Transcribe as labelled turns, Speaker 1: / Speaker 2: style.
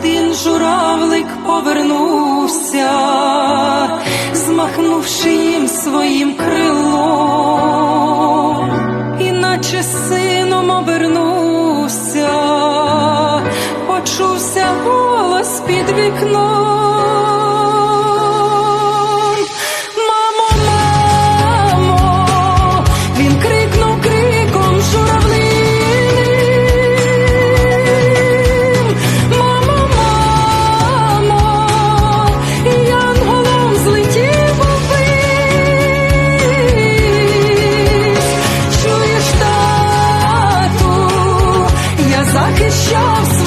Speaker 1: один журавлик повернувся, змахнувши їм своїм крилом, іначе сином обернувся, почувся голос під вікном. show.